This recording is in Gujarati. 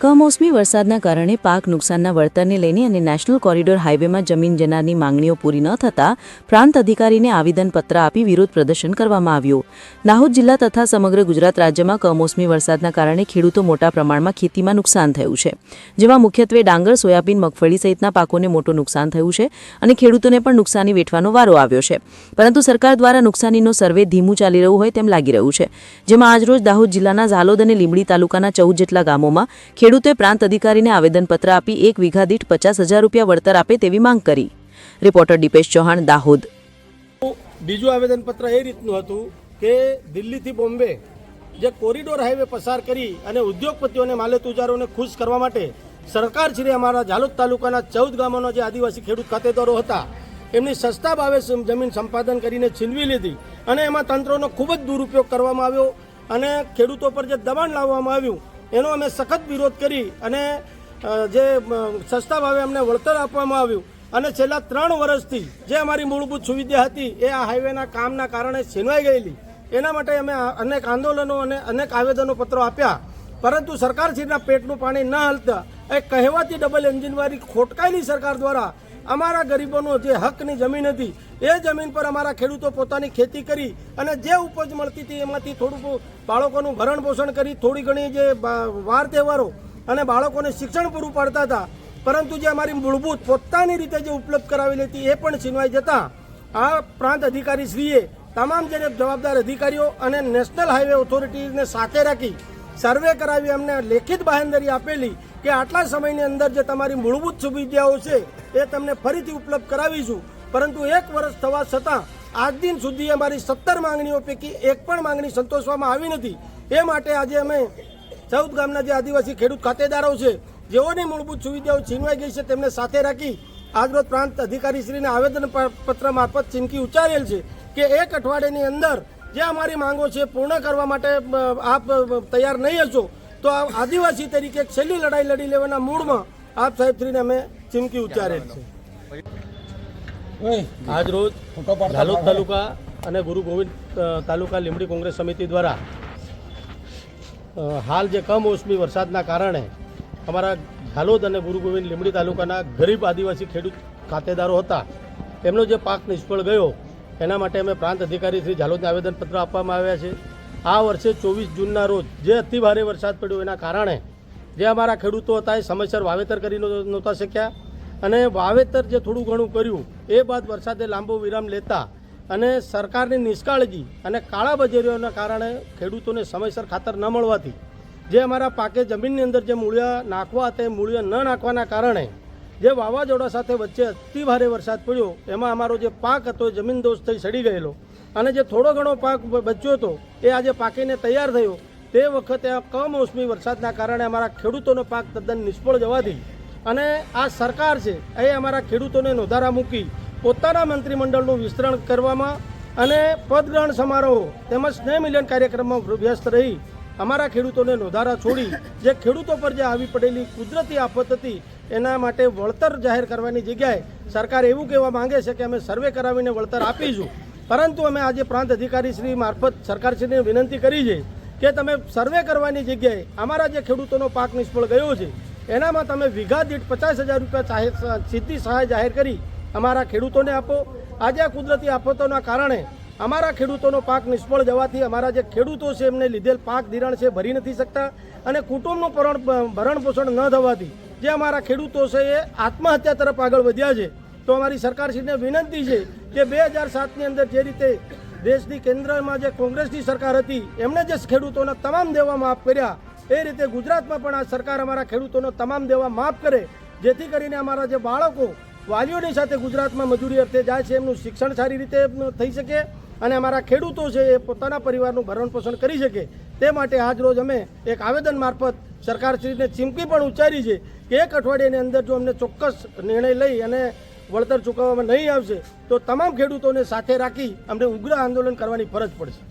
કમોસમી વરસાદના કારણે પાક નુકસાનના વળતરને લઈને અને નેશનલ કોરિડોર હાઇવેમાં જમીન જનારની માંગણીઓ પૂરી ન થતાં પ્રાંત અધિકારીને આવેદનપત્ર આપી વિરોધ પ્રદર્શન કરવામાં આવ્યું. દાહોદ જિલ્લા તથા સમગ્ર ગુજરાત રાજ્યમાં કમોસમી વરસાદના કારણે ખેડૂતો મોટા પ્રમાણમાં ખેતીમાં નુકસાન થયું છે. જેમાં મુખ્યત્વે ડાંગર, સોયાબીન, મગફળી સહિતના પાકોને મોટું નુકસાન થયું છે અને ખેડૂતોને પણ નુકસાની વેઠવાનો વારો આવ્યો છે. પરંતુ સરકાર દ્વારા નુકસાનીનો સર્વે ધીમું ચાલી રહ્યું હોય તેમ લાગી રહ્યું છે. જેમાં આજરોજ દાહોદ જિલ્લાના ઝાલોદ અને લીંબડી તાલુકાના ચૌદ જેટલા ગામોમાં ખેડૂતોએ પ્રાંત અધિકારીને આવેદનપત્ર આપી એક વીઘા દીઠ પચાસ હજાર રૂપિયા વળતર આપે તેવી માંગ કરી. રિપોર્ટર દીપેશ ચૌહાણ, દાહોદ. બીજું આવેદનપત્ર એ રીતનું હતું કે દિલ્હીથી બોમ્બે જે કોરિડોર હાઈવે પસાર કરી અને ઉદ્યોગપતિઓને માલેતુજારોને ખુશ કરવા માટે સરકાર શ્રી અમારા જાલોદ તાલુકાના ચૌદ ગામોના જે આદિવાસી ખેડૂત ખાતેદારો હતા, એમની સસ્તા ભાવે જમીન સંપાદન કરીને છીનવી લીધી અને એમાં તંત્રનો ખૂબ જ દુરુપયોગ કરવામાં આવ્યો અને ખેડૂતો પર જે દબાણ લાવવામાં આવ્યું એનો અમે સખત વિરોધ કરી અને જે સસ્તા ભાવે અમને વળતર આપવામાં આવ્યું. અને છેલ્લા ત્રણ વર્ષથી જે અમારી મૂળભૂત સુવિધા હતી, એ આ હાઈવેના કામના કારણે છીનવાઈ ગયેલી. એના માટે અમે અનેક આંદોલનો અને અનેક આવેદનો પત્રો આપ્યા. પરંતુ સરકારશ્રીના પેટનું પાણી ન હલતા એ કહેવાતી ડબલ એન્જિનવાળી ખોટકાયેલી સરકાર દ્વારા અમારા ગરીબોનો જે હકની જમીન હતી, એ જમીન પર અમારા ખેડૂતો પોતાની ખેતી કરી અને જે ઉપજ મળતી હતી એમાંથી થોડું બાળકોનું ભરણ પોષણ કરી, થોડી ઘણી જે વાર તહેવારો અને બાળકોને શિક્ષણ પૂરું પાડતા હતા. પરંતુ જે અમારી મૂળભૂત પોતાની રીતે જે ઉપલબ્ધ કરાવેલી હતી, એ પણ છીનવાઈ જતા આ પ્રાંત અધિકારી શ્રીએ તમામ જે જવાબદાર અધિકારીઓ અને નેશનલ હાઈવે ઓથોરિટીને સાથે રાખી સર્વે કરાવી અમને લેખિત બાહેંધરી આપેલી કે આટલા સમયની અંદર જે તમારી મૂળભૂત સુવિધાઓ છે એ તમને ફરીથી ઉપલબ્ધ કરાવીશું. પરંતુ એક વર્ષ થવા છતાં આજ દિન સુધી અમારી સત્તર માંગણીઓ પૈકી એક પણ માંગણી સંતોષવામાં આવી નથી. એ માટે આજે અમે ચૌદ ગામના જે આદિવાસી ખેડૂત ખાતેદારો છે, જેઓની મૂળભૂત સુવિધાઓ છીનવાઈ ગઈ છે તેમને સાથે રાખી આજરોજ પ્રાંત અધિકારીશ્રીને આવેદન પત્ર મારફત ચીમકી ઉચ્ચારેલ છે કે એક અઠવાડિયાની અંદર જે અમારી માંગો છે પૂર્ણ કરવા માટે આપ તૈયાર નહીં હશો તો આ આદિવાસી તરીકે એક છેલ્લી લડાઈ લડી લેવાના મૂડમાં આપ સાહેબશ્રીને અમે ચીમકી ઉચ્ચારેલ છે. આજરોજ ઝાલોદ તાલુકા અને ગુરુ ગોવિંદ તાલુકા લીંબડી કોંગ્રેસ સમિતિ દ્વારા હાલ જે કમોસમી વરસાદના કારણે અમારા ઝાલોદ અને ગુરુ ગોવિંદ લીંબડી તાલુકાના ગરીબ આદિવાસી ખેડૂત ખાતેદારો હતા. એમનો જે પાક નિષ્ફળ ગયો એના માટે અમે પ્રાંત અધિકારી શ્રી ઝાલોદને આવેદનપત્ર આપવામાં આવ્યા છે. આ વર્ષે ચોવીસ જૂનના રોજ જે અતિ ભારે વરસાદ પડ્યો એના કારણે જે અમારા ખેડૂતો હતા એ સમયસર વાવેતર કરી નહોતા શક્યા અને વાવેતર જે થોડું ઘણું કર્યું એ બાદ વરસાદે લાંબો વિરામ લેતા અને સરકારની નિષ્કાળજી અને કાળા બજારીઓના કારણે ખેડૂતોને સમયસર ખાતર ન મળવાથી જે અમારા પાકે જમીનની અંદર જે મૂળિયા નાખવા હતા એ મૂળિયા ન નાખવાના કારણે જે વાવાઝોડા સાથે વચ્ચે અતિ ભારે વરસાદ પડ્યો, એમાં અમારો જે પાક હતો જમીન દોષ થઈ સડી ગયેલો. અને જે થોડો ઘણો પાક બચ્યો હતો, એ આજે પાકીને તૈયાર થયો. તે વખતે આ કમોસમી વરસાદના કારણે અમારા ખેડૂતોનો પાક તદ્દન નિષ્ફળ જવાથી અને આ સરકાર છે, એ અમારા ખેડૂતોને નોધારા મૂકી પોતાના મંત્રીમંડળનું વિસ્તરણ કરવામાં અને પદગ્રહણ સમારોહ તેમજ સ્નેહ મિલન કાર્યક્રમમાં વ્યસ્ત રહી અમારા ખેડૂતોને નોધારા છોડી, જે ખેડૂતો પર જે આવી પડેલી કુદરતી આફત હતી એના માટે વળતર જાહેર કરવાની જગ્યાએ સરકાર એવું કહેવા માંગે છે કે અમે સર્વે કરાવીને વળતર આપીશું પરંતુ અમે આજે પ્રાંત અધિકારી શ્રી મારફત સરકારશ્રીને વિનંતી કરી છે કે તમે સર્વે કરવાની જગ્યાએ અમારા જે ખેડૂતોનો પાક નિષ્ફળ ગયો છે એનામાં તમે વીઘા દીઠ પચાસ હજાર રૂપિયા સીધી સહાય જાહેર કરી અમારા ખેડૂતોને આપો આજે આ કુદરતી આફતોના કારણે અમારા ખેડૂતોનો પાક નિષ્ફળ જવાથી અમારા જે ખેડૂતો છે એમને લીધેલ પાક ધિરાણ છે ભરી નથી શકતા અને કુટુંબનું ભરણ ભરણ પોષણ ન થવાથી જે અમારા ખેડૂતો છે એ આત્મહત્યા તરફ આગળ વધ્યા છે. તો અમારી સરકારશ્રીને વિનંતી છે કે બે હજાર સાતની અંદર જે રીતે દેશની કેન્દ્રમાં જે કોંગ્રેસની સરકાર હતી એમણે જે ખેડૂતોના તમામ દેવા માફ કર્યા, એ રીતે ગુજરાતમાં પણ આ સરકાર અમારા ખેડૂતોનો તમામ દેવા માફ કરે, જેથી કરીને અમારા જે બાળકો વાલીઓની સાથે ગુજરાતમાં મજૂરી અર્થે જાય છે, એમનું શિક્ષણ સારી રીતે થઈ શકે અને અમારા ખેડૂતો છે એ પોતાના પરિવારનું ભરણ પોષણ કરી શકે. તે માટે આજ રોજ અમે એક આવેદન મારફત સરકારશ્રીને ચીમકી પણ ઉચ્ચારી છે એક અઠવાડિયાની અંદર જો અમને ચોક્કસ નિર્ણય લઈ અને વળતર ચૂકવવામાં નહીં આવશે, તો તમામ ખેડૂતોને સાથે રાખી અમને ઉગ્ર આંદોલન કરવાની ફરજ પડશે.